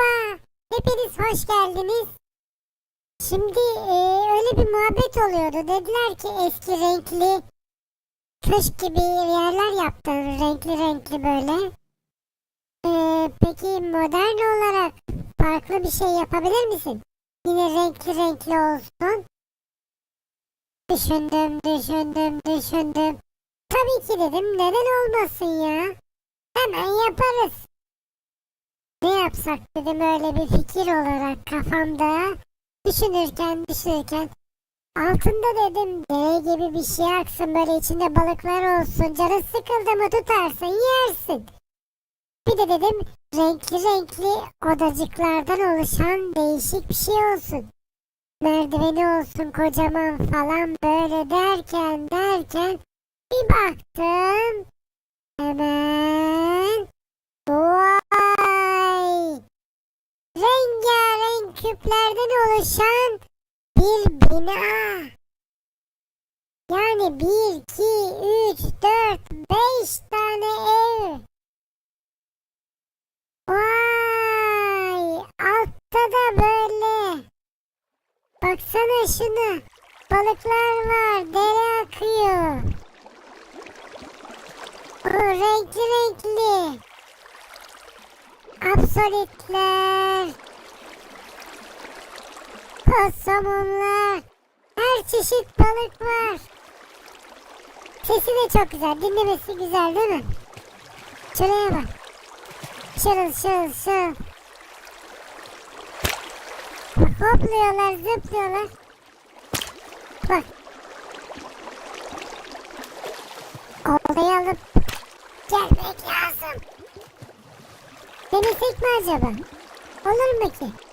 Merhaba. Hepiniz hoş geldiniz. Şimdi e, öyle bir muhabbet oluyordu. Dediler ki eski renkli köşk gibi yerler yaptı. Renkli renkli böyle. E, peki modern olarak farklı bir şey yapabilir misin? Yine renkli renkli olsun. Düşündüm, düşündüm, düşündüm. Tabii ki dedim. Neden olmasın ya? Hemen yaparız. Ne yapsak dedim öyle bir fikir olarak kafamda düşünürken düşünürken altında dedim dere gibi bir şey aksın böyle içinde balıklar olsun canı sıkıldı mı tutarsın yersin. Bir de dedim renkli renkli odacıklardan oluşan değişik bir şey olsun. Merdiveni olsun kocaman falan böyle derken derken bir baktım hemen Vay! Rengarenk küplerden oluşan bir bina. Yani bir, iki, üç, dört, beş tane ev. Vay! Altta da böyle. Baksana şuna. Balıklar var. Dere akıyor. O renkli renkli. Absolutler. Posomonlar. Her çeşit balık var. Sesi de çok güzel. Dinlemesi güzel değil mi? Şuraya bak. Şırıl şırıl şırıl. Hopluyorlar zıplıyorlar. Bak. Oltayı alıp gelmek lazım. Denesek mi acaba? Olur mu ki?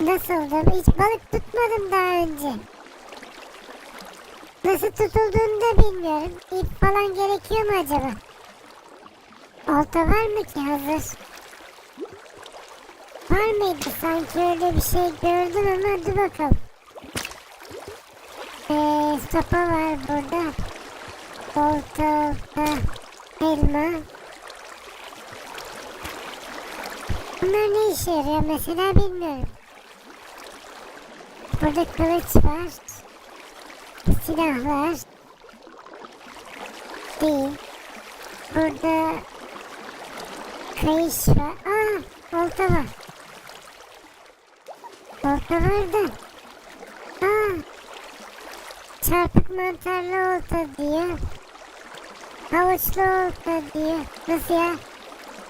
Nasıldı? Hiç balık tutmadım daha önce. Nasıl tutulduğunu da bilmiyorum. İp falan gerekiyor mu acaba? Olta var mı ki hazır? Var mıydı? Sanki öyle bir şey gördüm ama dur bakalım. Ee, sopa var burada. Olta, olta, elma. Bunlar ne işe yarıyor mesela bilmiyorum. Burada kılıç var. Silahlar. Değil. Burada kayış var. Aa, olta var. Olta var da. Aa, çarpık mantarlı olta diyor. Havuçlu olta diyor. Nasıl ya?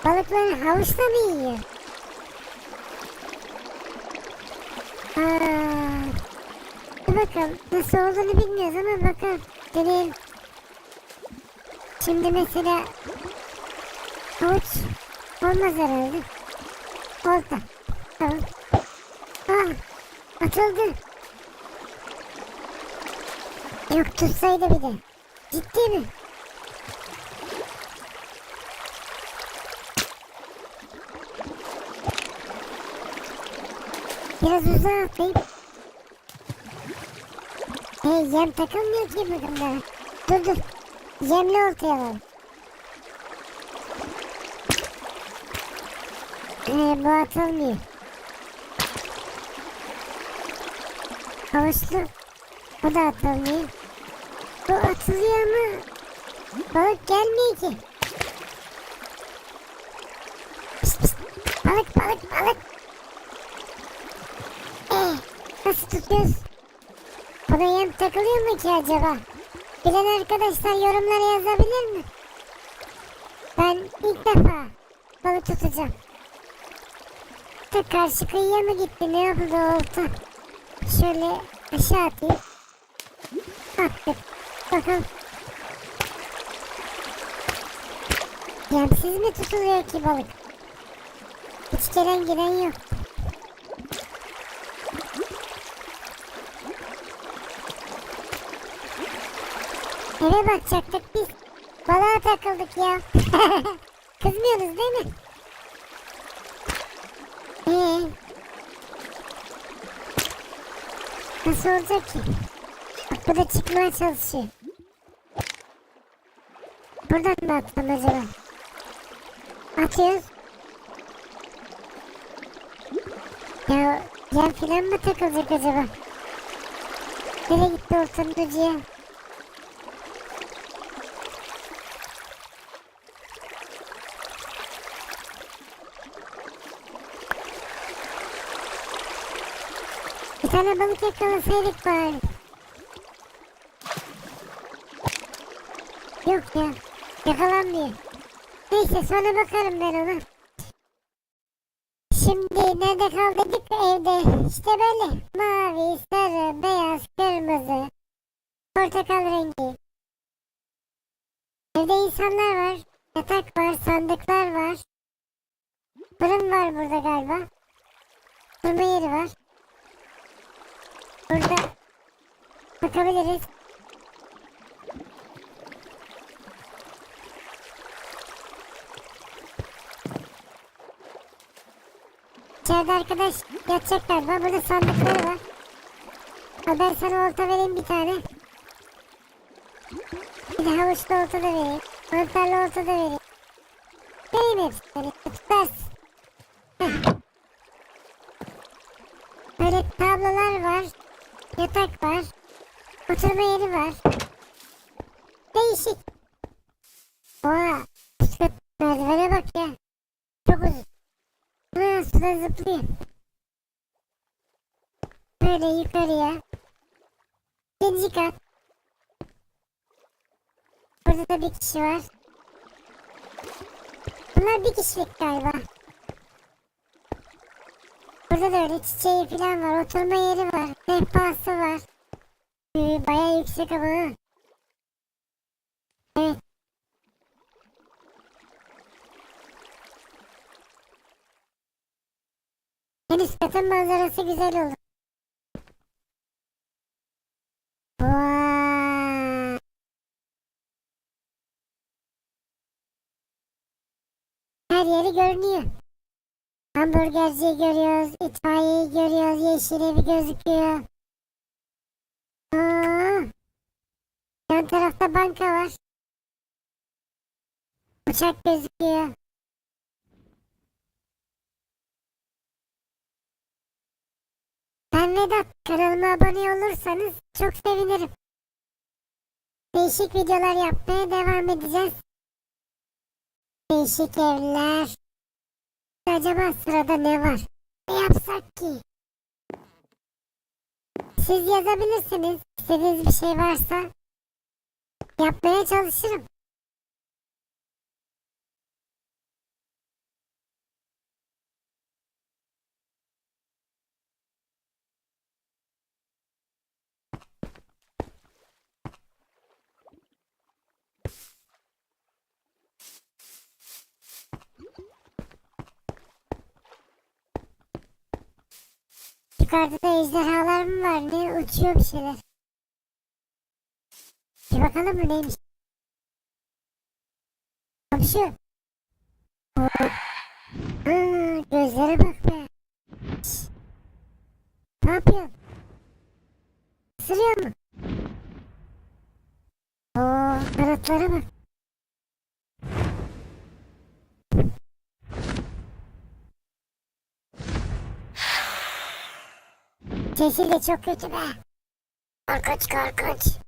Balıkları havuçla mı yiyor? Aa, dur bakalım. Nasıl olduğunu bilmiyoruz ama bakalım. Deneyelim. Şimdi mesela havuç olmaz herhalde. Olta. Tamam. Aa, atıldı. Yok tutsaydı bir de. Ciddi mi? Biraz uzağa atlayıp. Hey yem takılmıyor ki bugünlere. Dur dur. Yemli oltaya alalım. Ee, bu atılmıyor. Havuçlu. O da atılmıyor. Bu atılıyor ama balık gelmiyor ki. Pişt, pişt. Balık balık balık. Ee, nasıl tutuyoruz? Buna yem takılıyor mu ki acaba? Bilen arkadaşlar yorumlara yazabilir mi? Ben ilk defa balık tutacağım. Da karşı kıyıya mı gitti? Ne yapıldı o olta? Şöyle aşağı atayım. Attık. Bakalım. Yemsiz mi tutuluyor ki balık? Hiç gelen giren yok. Eve bakacaktık biz. Balığa takıldık ya. Kızmıyorsunuz değil mi? Ee, nasıl olacak ki? Bak bu da çıkmaya çalışıyor. Buradan mı atsam acaba? Atıyoruz. Ya yan filan mı takılacak acaba? Nereye gitti o Bir tane balık yakalasaydık bari. Yok ya. Yakalanmıyor. Neyse sonra bakarım ben ona. Şimdi nerede kaldık evde? İşte böyle. Mavi, sarı, beyaz, kırmızı, portakal rengi. Evde insanlar var. Yatak var, sandıklar var. Fırın var burada galiba. Durma yeri var. Burada bakabiliriz. İçeride arkadaş yatacak galiba. Burada sandıkları var. Ha ben sana olta vereyim bir tane. Bir de havuçlu olta da vereyim. Mantarlı olta da vereyim. Vereyim hepsini. Tutarsın. Heh. Böyle tablolar var. Yatak var. Oturma yeri var. Değişik. Oha. Bisiklet merdivene bak ya. Çok uzun. Ha, suda zıplıyor. Böyle yukarıya. İkinci kat. Burada da bir kişi var. Bunlar bir kişilik galiba. Burada da öyle çiçeği falan var. Oturma yeri var. Sehpası var. Bayağı yüksek ama. Evet. En üst katın manzarası güzel olur. Her yeri görünüyor. Hamburgerciyi görüyoruz, itfaiyeyi görüyoruz, yeşil evi gözüküyor. Aa, yan tarafta banka var. Uçak gözüküyor. Ben Vedat. Kanalıma abone olursanız çok sevinirim. Değişik videolar yapmaya devam edeceğiz. Değişik evler. Acaba sırada ne var? Ne yapsak ki? Siz yazabilirsiniz. İstediğiniz bir şey varsa yapmaya çalışırım. Yukarıda da ejderhalar mı var ne? Uçuyor bir şeyler. Bir bakalım mı neymiş? Komşu. Aa, gözlere bak be. Şş. Ne yapıyorsun? Isırıyor mu? Oo, kanatlara bak. Sesi de çok kötü be. Korkunç korkunç.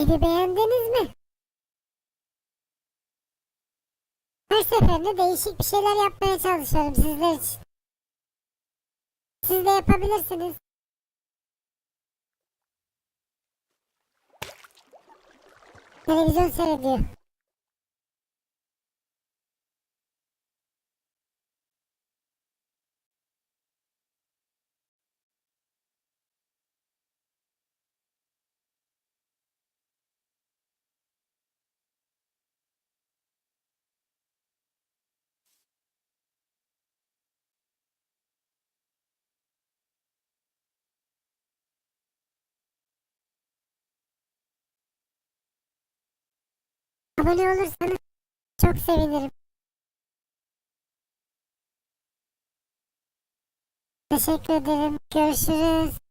Evi beğendiniz mi? Her seferinde değişik bir şeyler yapmaya çalışıyorum sizler için. Siz de yapabilirsiniz. Televizyon seyrediyor. Abone olursanız çok sevinirim. Teşekkür ederim. Görüşürüz.